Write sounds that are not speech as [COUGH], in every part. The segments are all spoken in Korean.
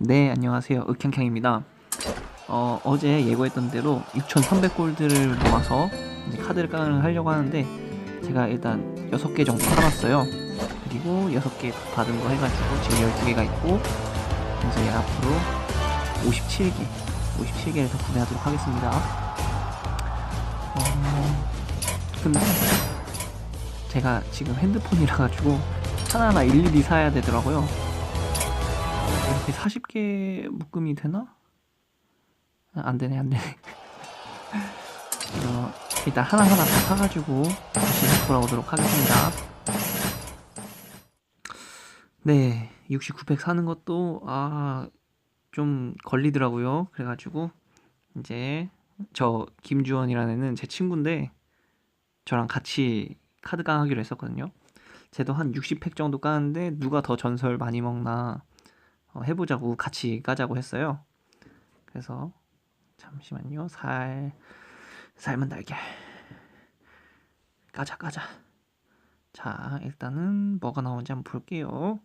네, 안녕하세요. 흑향향입니다. 어, 어제 예고했던 대로 6,300골드를 모아서 카드를 깡을 하려고 하는데 제가 일단 6개 정도 팔아봤어요. 그리고 6개 받은 거 해가지고 지금 12개가 있고 이제 앞으로 57개, 57개를 더 구매하도록 하겠습니다. 어, 근데 제가 지금 핸드폰이라 가지고 하나하나 일일이 사야 되더라고요. 이렇게 40개 묶음이 되나? 아, 안 되네, 안 되네. 이거 일단 하나하나 다 사가지고 다시 돌아오도록 하겠습니다. 네, 69팩 사는 것도, 아, 좀 걸리더라고요. 그래가지고, 이제, 저, 김주원이라는 애는 제 친구인데, 저랑 같이 카드 깡하기로 했었거든요. 쟤도 한 60팩 정도 까는데, 누가 더 전설 많이 먹나, 어, 해보자고 같이 까자고 했어요. 그래서 잠시만요. 살 삶은 달걀 까자 까자. 자 일단은 뭐가 나오는지 한번 볼게요.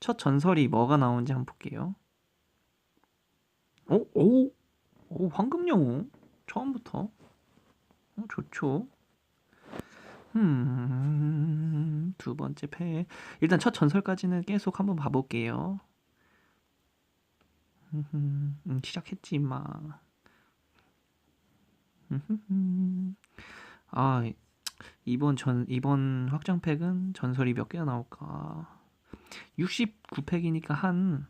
첫 전설이 뭐가 나오는지 한번 볼게요. 오, 오, 오 황금영웅 처음부터 어, 좋죠. 음, 두 번째 패. 일단 첫 전설까지는 계속 한번 봐볼게요. 음, 음, 시작했지 임마. 아 이번 전 이번 확장팩은 전설이 몇 개나 나올까? 69팩이니까 한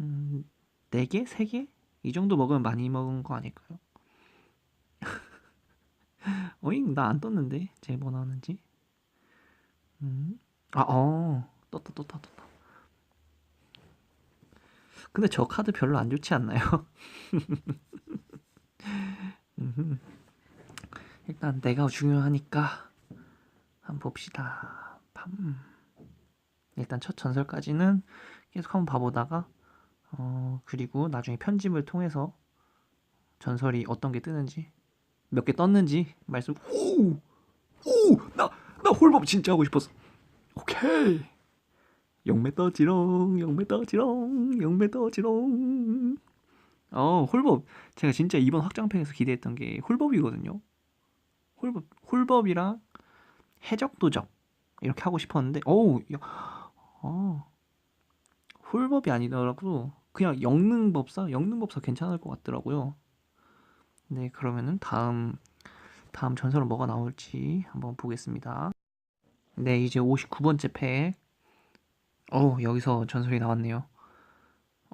음, 4개? 3개? 이 정도 먹으면 많이 먹은 거 아닐까요? [LAUGHS] 어잉 나 안 떴는데 제 뭐 나왔는지 음. 아, 어 떴다 떴다 떴다 근데 저 카드 별로 안 좋지 않나요? [LAUGHS] 일단 내가 중요하니까 한번 봅시다. 밤. 일단 첫 전설까지는 계속 한번 봐보다가 어 그리고 나중에 편집을 통해서 전설이 어떤 게 뜨는지 몇 개 떴는지 말씀. 오, 오나나 홀법 진짜 하고 싶었어. 오케이. 영매 떠지롱 영매 떠지롱 영매 떠지롱. 어 홀법. 제가 진짜 이번 확장팩에서 기대했던 게 홀법이거든요. 홀법 홀법이랑 해적 도적. 이렇게 하고 싶었는데 어우 야, 어. 홀법이 아니더라도 그냥 영능법사 영능법사 괜찮을 것 같더라고요. 네 그러면은 다음 다음 전설은 뭐가 나올지 한번 보겠습니다. 네 이제 59번째 팩 어, 여기서 전설이 나왔네요.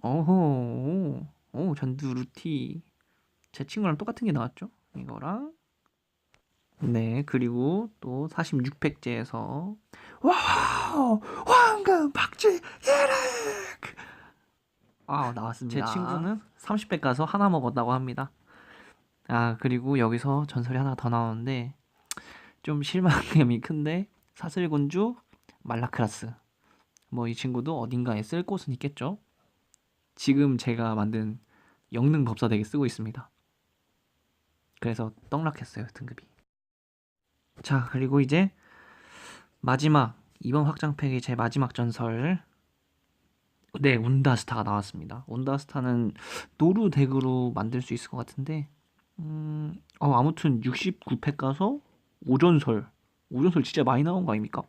어호, 오, 전두 루티. 제 친구랑 똑같은 게 나왔죠? 이거랑. 네, 그리고 또 46팩제에서 와우! 황금 박쥐 예렉! 아, 나왔습니다. 제 친구는 30팩 가서 하나 먹었다고 합니다. 아, 그리고 여기서 전설이 하나 더 나오는데 좀 실망감이 큰데 사슬 군주 말라크라스 뭐 이 친구도 어딘가에 쓸 곳은 있겠죠. 지금 제가 만든 영능 법사덱에 쓰고 있습니다. 그래서 떡락했어요 등급이. 자 그리고 이제 마지막 이번 확장팩의 제 마지막 전설 네 운다스타가 나왔습니다. 운다스타는 노루 덱으로 만들 수 있을 것 같은데 음, 어, 아무튼 69팩 가서 5전설 5전설 진짜 많이 나온 거 아닙니까?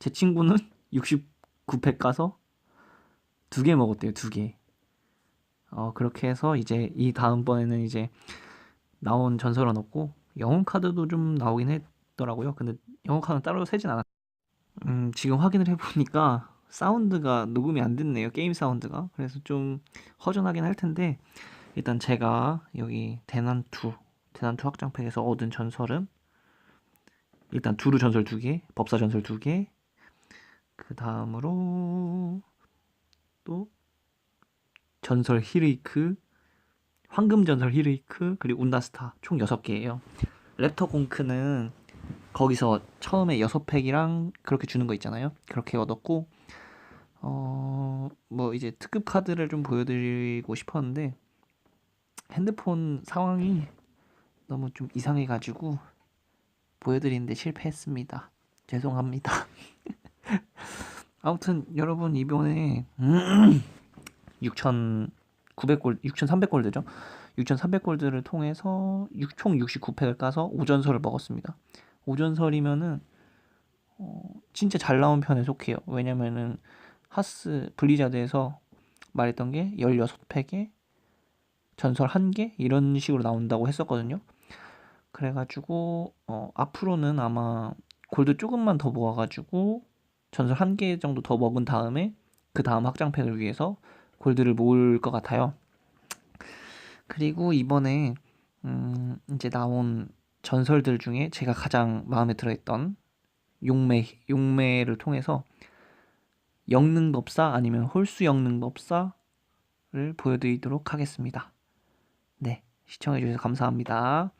제 친구는 [LAUGHS] 60 9팩 가서 두 개 먹었대요, 두 개. 어, 그렇게 해서 이제 이 다음번에는 이제 나온 전설은 없고 영웅 카드도 좀 나오긴 했더라고요. 근데 영웅 카드는 따로 세진 않았. 음, 지금 확인을 해보니까 사운드가 녹음이 안 됐네요. 게임 사운드가. 그래서 좀 허전하긴 할 텐데 일단 제가 여기 대난투 대난투 확장팩에서 얻은 전설은 일단 두루 전설 두 개, 법사 전설 두 개, 그 다음으로 또 전설 히레이크, 황금 전설 히레이크, 그리고 운다스타 총 6개예요. 랩터 공크는 거기서 처음에 6팩이랑 그렇게 주는 거 있잖아요. 그렇게 얻었고 어, 뭐 이제 특급 카드를 좀 보여드리고 싶었는데 핸드폰 상황이 너무 좀 이상해 가지고 보여드리는데 실패했습니다. 죄송합니다. [LAUGHS] 아무튼 여러분 이번에 음, 6,900골, 6,300골드죠. 6,300골드를 통해서 6, 총 69팩을 까서 오전설을 먹었습니다. 오전설이면은 어, 진짜 잘 나온 편에 속해요. 왜냐면은 하스 블리자드에서 말했던 게 16팩에 전설 1개 이런 식으로 나온다고 했었거든요. 그래가지고 어, 앞으로는 아마 골드 조금만 더 모아가지고 전설 1개 정도 더 먹은 다음에 그 다음 확장팩을 위해서 골드를 모을 것 같아요. 그리고 이번에 음, 이제 나온 전설들 중에 제가 가장 마음에 들어했던 용매 용매를 통해서 영능법사 아니면 홀수 영능법사를 보여드리도록 하겠습니다. 네, 시청해주셔서 감사합니다.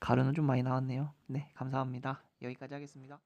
가루는 좀 많이 나왔네요. 네, 감사합니다. 여기까지 하겠습니다.